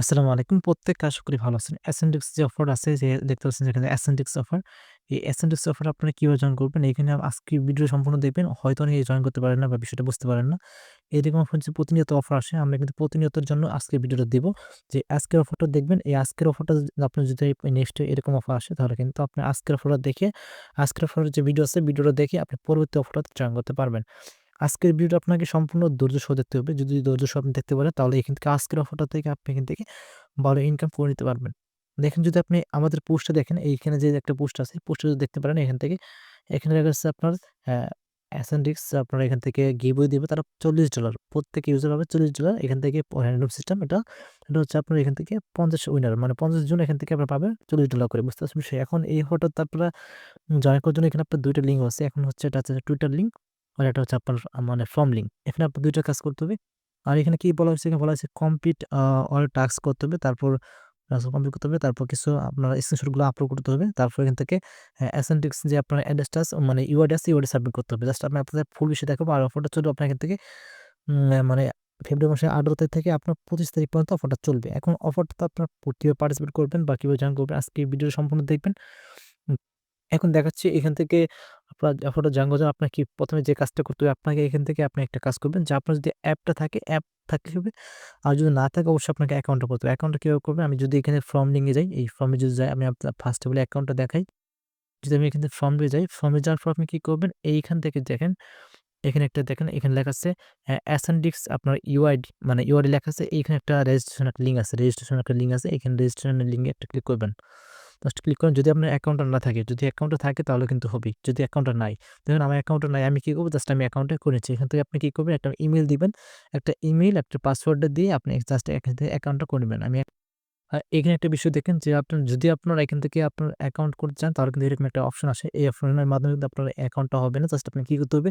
আসসালামু আলাইকুম। প্রত্যেকে আশা করি ভালো আছেন। অ্যাসেন্ডিক্স যে অফার আছে, যে দেখতে পাচ্ছেন যেখানে অ্যাসেন্ডিক্স অফার। এই অ্যাসেন্ডিক্স অফার আপনারা কীভাবে জয়েন করবেন? এখানে আজকে ভিডিও সম্পূর্ণ দেখবেন। হয়তো অনেকে জয়েন করতে পারেন না বা বিষয়টা বুঝতে পারেন না। এরকম যে প্রতিনিয়ত অফার আসে, আমরা কিন্তু প্রতিনিয়তের জন্য আজকের ভিডিওটা দিব। যে আজকের অফারটা দেখবেন। এই আজকের অফারটা আপনার যদি নেক্সট এরকম অফার আসে, তাহলে কিন্তু আপনি আজকের অফারটা দেখে, আজকের অফারের যে ভিডিও আছে ভিডিওটা দেখে আপনি পরবর্তী অফারটাতে জয়েন করতে পারবেন। আজকের ভিডিওটা আপনাকে সম্পূর্ণ ধৈর্য সহ দেখতে হবে। যদি ধৈর্য সহ আপনি দেখতে পারেন তাহলে এখান থেকে আজকের অফারটা থেকে আপনি এখান থেকে ভালো ইনকাম করে নিতে পারবেন। দেখেন যদি আপনি আমাদের পোস্টটা দেখেন এইখানে যে একটা পোস্ট আছে পোস্টটা যদি দেখতে পারেন এখান থেকে এখানে লেখা আছে আপনার অ্যা অ্যাসেন্ডিক্স আপনার এখান থেকে গিভওয়ে দিবে তারা $40 প্রত্যেক ইউজার পাবে $40 এখান থেকে র‍্যান্ডম সিস্টেম এটা, এটা হচ্ছে আপনার এখান থেকে 50 উইনার মানে 50 জন এখান থেকে আপনার পাবেন $40 করে বুঝতে পারছেন। এখন এই অফারটাতে আপনারা জয়েন করার জন্য এখানে আপনার ২ টা লিঙ্ক আছে। এখন হচ্ছে এটা হচ্ছে টুইটার লিঙ্ক আর এটা হচ্ছে আপনার মানে ফর্ম লিঙ্ক। এখানে আপনার ২ টা কাজ করতে হবে। আর এখানে কি বলা হয়েছে? এখানে বলা হয়েছে কমপ্লিট অল টাস্ক করতে হবে। তারপর কমপ্লিট করতে হবে। তারপর কিছু আপনার স্ক্রিনশটগুলো আপলোড করতে হবে। তারপর এখান থেকে অ্যাসেন্টিক্স যে আপনার অ্যাড্রেসটা মানে ইউআইডি আছে ইউআইডি সাবমিট করতে হবে। জাস্ট আমি আপনাদের ফুল বিষয় দেখাবো। আর অফারটা চলবে আপনার এখান থেকে মানে ফেব্রুয়ারি মাসের ১৮ তারিখ থেকে আপনার ২৫ তারিখ পর্যন্ত অফারটা চলবে। এখন অফারটা তো আপনার কীভাবে পার্টিসিপেট করবেন বা কীভাবে জয়েন করবেন, আজকে ভিডিও সম্পূর্ণ দেখবেন। এখন দেখাচ্ছি এখান থেকে আপনার করার জন্য আপনার কি ১ম এ যে কাজটা করতে হবে আপনাকে এখান থেকে আপনি একটা কাজ করবেন যে আপনার যদি অ্যাপটা থাকে অ্যাপ থাকলে হবে। আর যদি না থাকে অবশ্যই আপনাকে অ্যাকাউন্টটা করতে হবে। অ্যাকাউন্টটা কীভাবে করবেন? আমি যদি এখানে ফর্ম লিঙ্কে যাই, এই ফর্মে যদি যাই আমি আপনার ফার্স্ট অল অ্যাকাউন্টটা দেখাই। যদি আমি এখান থেকে ফর্মে যাই, ফর্মে যাওয়ার পর আপনি কী করবেন? এইখান থেকে দেখেন, এখানে একটা দেখেন এখানে লেখা আছে অ্যা অ্যাসেন্ডিক্স আপনার ইউআইডি মানে ইউআইডি লেখা আছে। এইখানে একটা রেজিস্ট্রেশন একটা লিঙ্ক আছে। রেজিস্ট্রেশন একটা লিঙ্ক আছে। এখানে রেজিস্ট্রেশনের লিঙ্কে একটা ক্লিক করবেন। জাস্ট ক্লিক করেন যদি আপনার অ্যাকাউন্টটা না থাকে, যদি অ্যাকাউন্টটা থাকে তাহলে কিন্তু হবে যদি অ্যাকাউন্টটা নাই, দেখুন আমার অ্যাকাউন্টটা নাই আমি কী করব? জাস্ট আমি অ্যাকাউন্টে করেছি এখান থেকে আপনি কী করবেন? একটা ইমেল দিবেন। একটা ইমেইল, একটা পাসওয়ার্ডটা দিয়ে আপনি জাস্ট এখান থেকে অ্যাকাউন্টটা করে নিবেন। আমি আ এখানে একটা বিষয় দেখেন যে আপনার যদি আপনার এখান থেকে আপনার অ্যাকাউন্ট করতে চান তাহলে কিন্তু এরকম একটা অপশন আসে। এই অপশনের মাধ্যমে কিন্তু আপনার অ্যাকাউন্টটা হবে না। জাস্ট আপনাকে কী করতে হবে?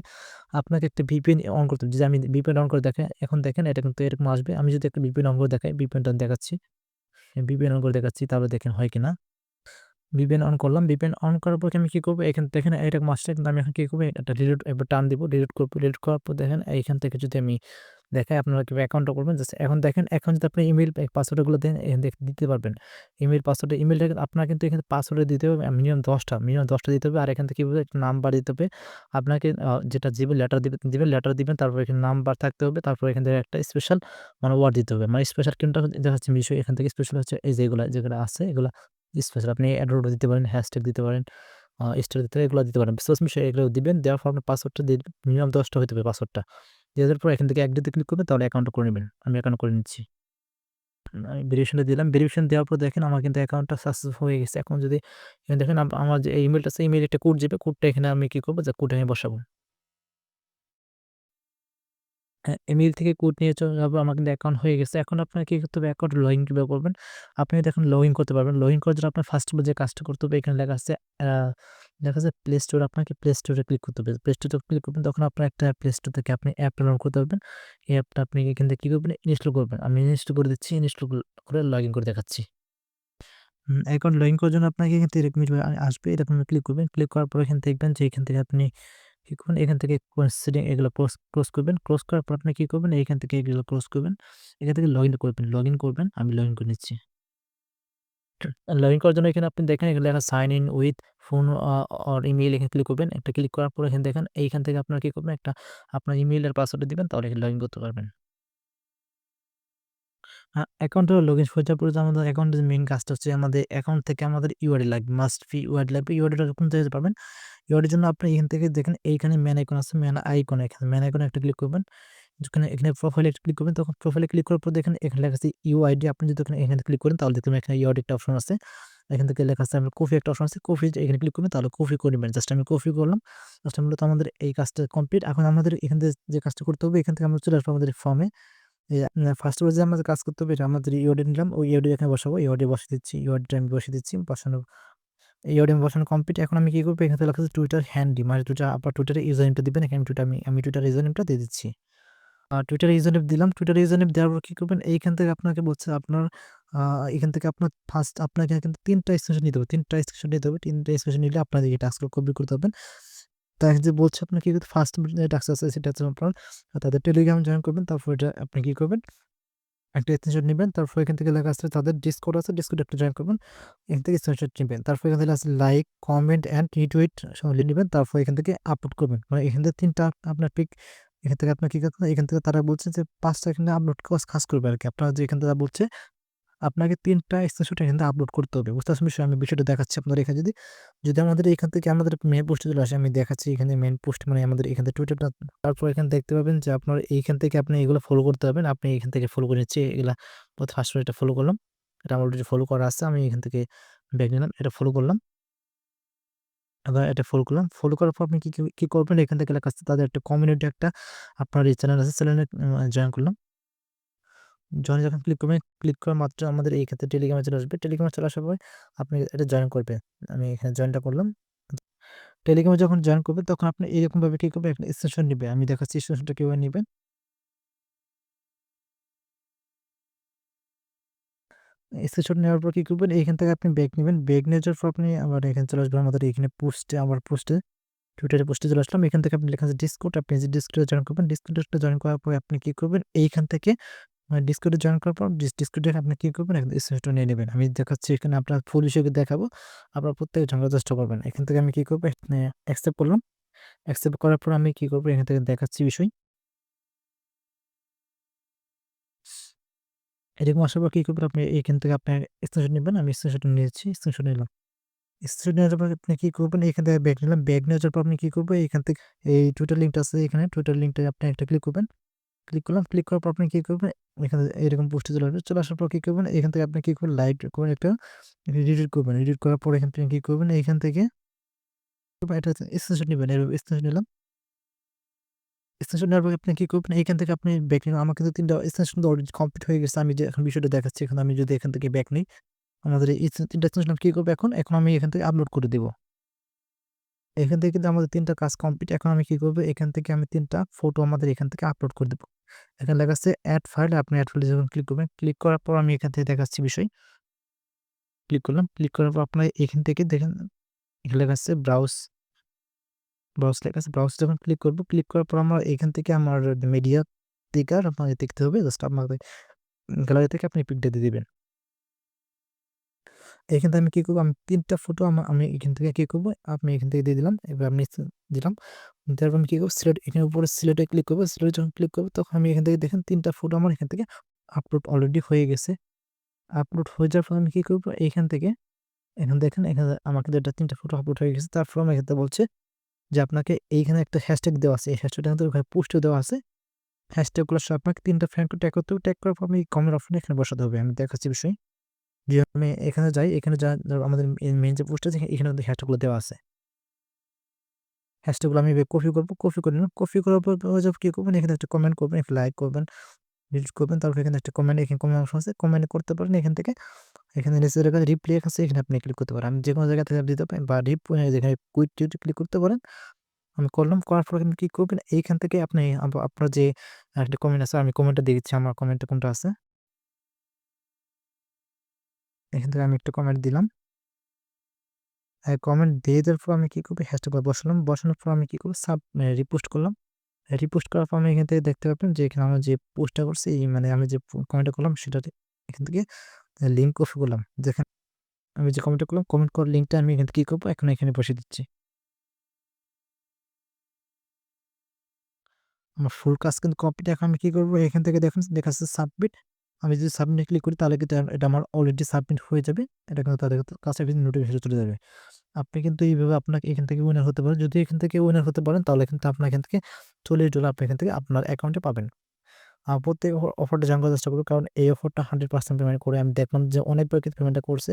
আপনাকে একটা VPN অন করতে হবে। যদি আমি VPN অন করে দেখাই, এখন দেখেন এটা কিন্তু এরকম আসবে। আমি যদি একটা VPN অন করে দেখাই, VPNটা দেখাচ্ছি। VPN অন করে দেখাচ্ছি তাহলে দেখেন হয় কিনা? VPN অন করলাম। VPN অন করার পর আমি কি করব? এখান দেখেন এরকম আসছে কিন্তু আমি এখন কি করব একটা ডিলিট এবার টান দিব। ডিলিট করব। ডিলিট করার পর দেখেন, এইখান থেকে যদি আমি দেখাই, আপনারা কীভাবে অ্যাকাউন্টটা করবেন। জাস্ট এখন দেখেন, এখন যদি আপনি ইমেল পাসওয়ার্ডগুলো দেন, এখান দিতে পারবেন। ইমেইল পাসওয়ার্ড ইমেইলটা আপনার কিন্তু এখানে পাসওয়ার্ড দিতে হবে মিনিমাম দশটা মিনিমাম দশটা দিতে হবে। আর এখান থেকে কি বলবে একটা নাম্বার দিতে হবে। আপনাকে যেটা দিবেন লেটার দিবেন দিবেন লেটার দিবেন। তারপর এখানে নাম্বার থাকতে হবে। তারপর এখান থেকে একটা স্পেশাল মানে ওয়ার্ড দিতে হবে। মানে স্পেশাল কোনটা দেখাচ্ছি বিষয় এখান থেকে স্পেশাল হচ্ছে এই যে এগুলা, যেগুলো আছে, এগুলা স্পেশাল আপনি অ্যাড্রোড দিতে পারেন, হ্যাশট্যাগ দিতে পারেন, স্টার দিতে পারেন, এগুলো দিতে পারেন। পারছেন বিষয় এগুলো দিবেন। দেওয়ার পর আপনার পাসওয়ার্ডটা দিয়ে মিনিমাম ১০ টা হইতে হবে পাসওয়ার্ডটা। দেওয়ার পর এখান থেকে এগ্রি তে ক্লিক করবেন তাহলে অ্যাকাউন্টটা করে নিবেন। আমি অ্যাকাউন্ট করে নিচ্ছি। আমি ভেরিফিকেশনটা দিলাম। ভেরিফিকেশন দেওয়ার পর দেখেন আমার কিন্তু অ্যাকাউন্টটা সাকসেস হয়ে গেছে। এখন যদি দেখেন আমার যে ইমেলটা আছে ইমেল একটা কোড যাবে। কোডটা এখানে আমি কী করব যে কোডটা আমি বসাবো। ইমেইল থেকে কোড নিয়ে। আমার কিন্তু অ্যাকাউন্ট হয়ে গেছে। এখন আপনার কী করতে হবে? অ্যাকাউন্ট লগইন কীভাবে করবেন? আপনি দেখুন লগইন করতে পারবেন। লগইন করার জন্য আপনার ফার্স্ট যে কাজটা করতে হবে, এখানে লেখা আছে দেখা যাচ্ছে প্লে স্টোর আপনাকে প্লে স্টোরে ক্লিক করতে হবে। প্লে স্টোরে ক্লিক করবেন, তখন আপনার একটা প্লে স্টোর থেকে আপনি অ্যাপ ডাউনলোড করতে পারবেন। এই অ্যাপটা আপনি এখান থেকে কী করবেন? ইনস্টল করবেন। আমি ইনস্টল করে দিচ্ছি। ইনস্টল করে লগইন করে দেখাচ্ছি। অ্যাকাউন্ট লগইন করার জন্য আপনাকে এখান থেকে এরকম আসবে। এরকম ক্লিক করবেন। ক্লিক করার পর এখানে দেখবেন যে এখান থেকে আপনি কি করবেন? এখান থেকে সেটিং এগুলো ক্রস ক্লোজ করবেন। ক্লোজ করার পর আপনি কি করবেন? এইখান থেকে এগুলো ক্লোজ করবেন। এখান থেকে লগইন করবেন। লগইন করবেন। আমি লগইন করে নিচ্ছি। লগইন করার জন্য এখানে আপনি দেখেন, এখানে লেখা sign in with phone uh or email এখানে ক্লিক করবেন। একটা ক্লিক করার পর এখানে দেখেন, এইখান থেকে আপনারা কি করবেন? একটা আপনার ইমেইল আর পাসওয়ার্ড দিবেন, তাহলে এখানে লগইন করতে পারবেন। অ্যাকাউন্টে লগইন হয়ে যাওয়ার পরে আমাদের অ্যাকাউন্টের মেন কাজটা হচ্ছে আমাদের অ্যাকাউন্ট থেকে আমাদের ইউআইডি লাগবে। মাস্ট বি ইউআইডি লাগবে। ইউআইডিটা কোন থেকে পাবেন? ইউআইডির জন্য আপনি এখান থেকে দেখেন এইখানে ম্যান আইকন আছে। ম্যান আইকন এখানে ম্যান আইকনে একটা ক্লিক করবেন। যেখানে এখানে প্রোফাইলে ক্লিক করবেন, তখন প্রোফাইলে ক্লিক করার পর দেখেন এখানে লেখা আছে ইউআইডি আপনি যদি এখানে ক্লিক করেন, তাহলে দেখবেন এখানে ইউআইডি একটা অপশন আছে। এখান থেকে লেখা আছে আপনার কপি একটা অপশন আছে। কপি এখানে ক্লিক করবেন, তাহলে কপি করে নিবেন। জাস্ট আমি কপি করলাম। জাস্ট মূলত আমাদের এই কাজটা কমপ্লিট। এখন আমাদের এখান থেকে যে কাজটা করতে হবে, এখান থেকে আমরা চলে আসব আমাদের ফর্মে। ফার্স্ট অফ যে আমাদের কাজ করতে হবে, এটা আমাদের ইউআইডি নিলাম। ওই ইউআইডি এখানে বসাবো। ইউআইডি বসিয়ে দিচ্ছি। ইউআইডিটা আমি বসিয়ে দিচ্ছি। বসানো ইউআইডি বসানো কমপ্লিট। এখন আমি কী করব এখান থেকে লেখা টুইটার হ্যান্ডি মানে টুইটার আপনার টুইটারে ইউজার নেমটা দিবেন। এখানে টুইটার আমি আমি টুইটার ইউজার নেমটা দিয়ে দিচ্ছি। আ টুইটার ইউজার নেম দিলাম। টুইটার ইউজার নেম দেওয়ার পর কী করবেন? এইখান থেকে আপনাকে বলছে আপনার এখান থেকে আপনার ফার্স্ট আপনাকে কিন্তু ৩ টা স্ক্রিনশট নিতে হবে। ৩ টা স্ক্রিনশট নিতে হবে। ৩ টা স্ক্রিনশট নিলে আপনার এই টাস্কগুলো কমপ্লিট করতে পারবেন। তাই যে বলছে আপনার কী করতে ফার্স্ট টাস্ক আছে, সেটা হচ্ছে আপনার, তাদের টেলিগ্রাম জয়েন করবেন। তারপর এটা আপনি কী করবেন? একটা স্ক্রিনশট নেবেন তারপর এখান থেকে লেখা আছে তাদের ডিসকোড আছে, ডিসকোড একটা জয়েন করবেন। এখান থেকে স্ক্রিনশট নেবেন তারপর এখান থেকে আসলে লাইক, কমেন্ট অ্যান্ড রিটুইট সহ নেবেন তারপর এখান থেকে আপলোড করবেন। মানে এখান থেকে তিনটা আপনার পিক এখান থেকে আপনার কি করতে এখান থেকে তারা বলছে যে পাঁচটা এখানে আপলোড কাজ করবে আর কি আপনারা যে এখান থেকে বলছে আপনাকে ৩ টা স্ক্রিনশট এখান থেকে আপলোড করতে হবে। বুঝতে পারছেন? আমি বিষয়টা দেখাচ্ছি আপনাদের এখানে যদি, যদি আমাদের এখান থেকে আমাদের মেন পোস্টে চলে আসে আমি দেখাচ্ছি এখানে মেন পোস্ট মানে আমাদের এখান থেকে টুইটারটা তারপর এখানে দেখতে পাবেন যে আপনার এইখান থেকে আপনি এগুলো ফলো করতে পারবেন। আপনি এখান থেকে ফলো করে নিচ্ছি এগুলা ফার্স্ট এটা ফলো করলাম। এটা আমার অলরেডি ফলো করা আছে। আমি এখান থেকে ব্যাক নিলাম। এটা ফলো করলাম। এবার এটা ফলো করলাম। ফলো করার পর আপনি কী কী কি করবেন? এখান থেকে লেখা আছে তাদের একটা কমিউনিটি একটা আপনার এই চ্যানেল আছে। চ্যানেলে জয়েন করলাম। জয়েন যখন ক্লিক করবেন, ক্লিক করা মাত্র আমাদের এই ক্ষেত্রে টেলিগ্রামে চলে আসবে। টেলিগ্রামে চলে আসার পরে আপনি এটা জয়েন করবেন। আমি এখানে জয়েনটা করলাম। টেলিগ্রামে যখন জয়েন করবেন তখন আপনি এরকমভাবে কি করবেন? একটা স্ক্রিনশট নিবেন। আমি দেখাচ্ছি স্ক্রিনশটটা কীভাবে নেবেন স্ক্রিনশট নেওয়ার পর কি করবেন? এইখান থেকে আপনি ব্যাক নিবেন। ব্যাক নিয়ে যাওয়ার পর আপনি আবার এখানে চলে আসবেন আমাদের এখানে পোস্টে আবার পোস্টে টুইটারে পোস্টে চলে আসলাম। এখান থেকে আপনি লেখা আছে ডিসকর্ড। আপনি যে ডিসকর্ডে জয়েন করবেন। ডিসকর্ডে জয়েন করার পরে আপনি কি করবেন? এইখান থেকে মানে ডিসকর্ডে জয়েন করার পর ডিস ডিসকর্ডে আপনি কী করবেন? স্ক্রিনশট নিয়ে নেবেন আমি দেখাচ্ছি এখানে আপনার ফুল বিষয়কে দেখাবো। আপনারা প্রত্যেকে করার চেষ্টা করবেন। এখান থেকে আমি কী করব? অ্যাকসেপ্ট করলাম। অ্যাকসেপ্ট করার পর আমি কী করব এখান থেকে দেখাচ্ছি বিষয়। এরকম আসার পর কি করবেন? আপনি এখান থেকে আপনার স্ক্রিনশট নিবেন। আমি স্ক্রিনশট নিয়েছি। স্ক্রিনশট নিলাম। স্ক্রিনশট নেওয়ার পর আপনি কী করবেন? এখান থেকে ব্যাগ নিলাম। ব্যাগ নেওয়ার পর আপনি কী করবেন? এখান থেকে এই টুইটার লিঙ্কটা আছে এখানে। টুইটার লিঙ্কটা আপনি একটা ক্লিক করবেন। ক্লিক করলাম। ক্লিক করার পর আপনি কী করবেন? এখানে এরকম পোস্টে চলে আসবে। চলে আসার পর কী করবেন? এখান থেকে আপনি কী করবেন? লাইক করবেন একটা রিটুইট করবেন। রিটুইট করার পর এখান থেকে কী করবেন? এখান থেকে এটা স্ক্রিনশট নেবেন এভাবে স্ক্রিনশট নিলাম। স্ক্রিনশট নেওয়ার পর আপনি কী করবেন? এখান থেকে আপনি ব্যাক নিন। আমার কিন্তু ৩ টা স্ক্রিনশট অলরেডি কমপ্লিট হয়ে গেছে। আমি যে এখন বিষয়টা দেখাচ্ছি এখন আমি যদি এখান থেকে ব্যাক নিই, আমাদের এই ৩ টা স্ক্রিনশট কি করব এখন? এখন আমি এখান থেকে আপলোড করে দেবো এখান থেকে কিন্তু আমাদের তিনটা কাজ কমপ্লিট। এখন আমি কী করব? এখান থেকে আমি তিনটা ফটো আমাদের এখান থেকে আপলোড করে দেব। এখানে লেখা আছে অ্যাড ফাইল। আপনি অ্যাড ফাইলে যখন ক্লিক করবেন, ক্লিক করার পর আমি এখান থেকে দেখাচ্ছি বিষয়। ক্লিক করলাম। ক্লিক করার পর আপনার এখান থেকে দেখেন এখানে লেখা আছে ব্রাউজ ব্রাউজ লেখা আছে। ব্রাউজ যখন ক্লিক করব ক্লিক করার পর আমার এখান থেকে আমার মিডিয়া দিকার আপনাকে দেখতে হবে। জাস্ট আপনাকে গ্যালারি থেকে আপনি পিকটা দিয়ে দিবেন। এখান থেকে আমি কি করব? আমি ৩ টা ফটো আমা, আমি এখান থেকে কি করব? আমি এখান থেকে দিয়ে দিলাম। এবার আমি দিলাম। তারপর আমি কি করব সিলেট এখানে উপরে সিলেটে ক্লিক করব সিলেটে যখন ক্লিক করব, তখন আমি এখান থেকে দেখেন ৩ টা ফটো আমার এখান থেকে আপলোড অলরেডি হয়ে গেছে। আপলোড হয়ে যাওয়ার পর আমি কি করব এইখান থেকে, এখানে দেখেন, এখানে আমাকে এটা ৩ ফটো আপলোড হয়ে গেছে। তারপর আমার এখানে বলছে যে আপনাকে এইখানে একটা হ্যাশট্যাগ দেওয়া আছে। এই হ্যাশট্যাগটা কিন্তু ওখানে পোস্টে দেওয়া আছে। হ্যাশট্যাগুলো সব আপনাকে ৩ টা ফ্রেন্ডকে ট্যাগ করতে হবে। ট্যাগ করার পর আমি কমেন্ট অপশনে এখানে বসাতে হবে। আমি দেখাচ্ছি বিষয়। যে আমি এখানে যাই, এখানে যা আমাদের মেন যে পোস্ট আছে এখানে কিন্তু হ্যাশট্যাগুলো দেওয়া আছে। হ্যাশট্যাগুলো আমি কপি করব কপি করে নিলাম। কপি করার পর কি করবেন? এখানে একটা কমেন্ট করবেন, একটা লাইক করবেন, রিটুইট করবেন। তারপর এখানে একটা কমেন্ট এখানে কমেন্ট অপশন আছে। কমেন্ট করতে পারেন এখান থেকে। এখানে নিচে লেখা রিপ্লে আছে এখানে আপনি ক্লিক করতে পারেন। আমি যেকোনো জায়গা থেকে দিতে পারেন বা রিপ যেখানে কুইট টিউট ক্লিক করতে পারেন। আমি করলাম। করার পর আপনি কি করবেন? এইখান থেকে আপনি আপনার যে একটা কমেন্ট আছে আমি কমেন্টটা দিয়ে দিচ্ছি আমার কমেন্টটা কোনটা আছে। এখান থেকে আমি একটা কমেন্ট দিলাম। কমেন্ট দিয়ে দেওয়ার পর আমি কি করব? হ্যাশট্যাগ বসালাম। বসানোর পর আমি কি করব সাব রিপোস্ট করলাম। রিপোস্ট করার পর আমি এখান থেকে দেখতে পাবেন যে এখানে আমি যে পোস্টটা করছি মানে আমি যে কমেন্টটা করলাম সেটা এখান থেকে লিঙ্ক কপি করলাম। যেখানে আমি যে কমেন্টটা করলাম কমেন্ট করার লিঙ্কটা আমি এখান থেকে কি করব এখন এখানে বসিয়ে দিচ্ছি। আমার ফুল কাজ কিন্তু কমপ্লিট। এখন আমি কী করব? এখান থেকে দেখুন লেখা আছে সাবমিট। আমি যদি সাবমিট ক্লিক করি, তাহলে কিন্তু এটা আমার অলরেডি সাবমিট হয়ে যাবে। এটা কিন্তু তাদের কাছে কিন্তু নোটিফিকেশন চলে যাবে। আপনি কিন্তু এইভাবে আপনাকে এখান থেকে উইনার হতে পারেন। যদি এখান থেকে উইনার হতে পারেন, তাহলে কিন্তু আপনার এখান থেকে $৪০ আপনি এখান থেকে আপনার অ্যাকাউন্টে পাবেন। প্রত্যেক অফারটা জয়েন করার চেষ্টা করব। কারণ এই অফারটা 100% পেমেন্ট করে আমি দেখলাম যে অনেকবার কিন্তু পেমেন্টটা করছে।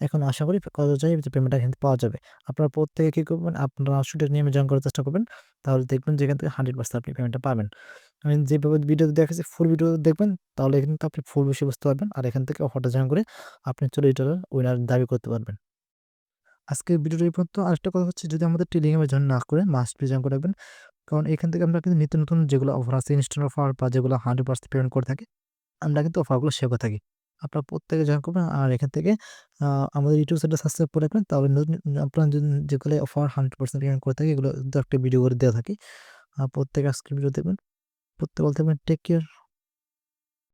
এখন আশা করি কত যায় পেমেন্টটা থেকে পাওয়া যাবে। আপনারা প্রত্যেকে কী করবেন? আপনারা আসলে নিয়মে জয়েন করার চেষ্টা করবেন। তাহলে দেখবেন যে এখান থেকে 100% আপনি পেমেন্টটা পাবেন। আমি যেভাবে ভিডিওতে দেখাচ্ছি ফুল ভিডিও দেখবেন তাহলে কিন্তু আপনি ফুল বিষয় বুঝতে পারবেন। আর এখান থেকে জয়েন করে আপনি $৪০ উইনার দাবি করতে পারবেন। আজকের ভিডিওটা পর্যন্ত। আরেকটা কথা হচ্ছে যদি আমাদের টেলিগ্রামে জয়েন না করে মাস্ট বি জয়েন করে রাখবেন। কারণ এখান থেকে আমরা কিন্তু নিত্য নতুন যেগুলো অফার আছে ইনস্ট্যান্ট অফার বা যেগুলো 100% পেমেন্ট করে থাকি, আমরা কিন্তু অফারগুলো শেয়ার করে থাকি। আপনারা প্রত্যেকে জয়েন করবেন আর এখান থেকে আমাদের ইউটিউব চ্যানেলটা সাবস্ক্রাইব করে রাখবেন। তাহলে আপনারা যেগুলো অফার 100% পেমেন্ট করে থাকি এগুলো একটা ভিডিও করে দেওয়া থাকি। প্রত্যেকে আজকের ভিডিও দেখবেন। প্রত্যেকে বলতে পারেন টেক কেয়ার।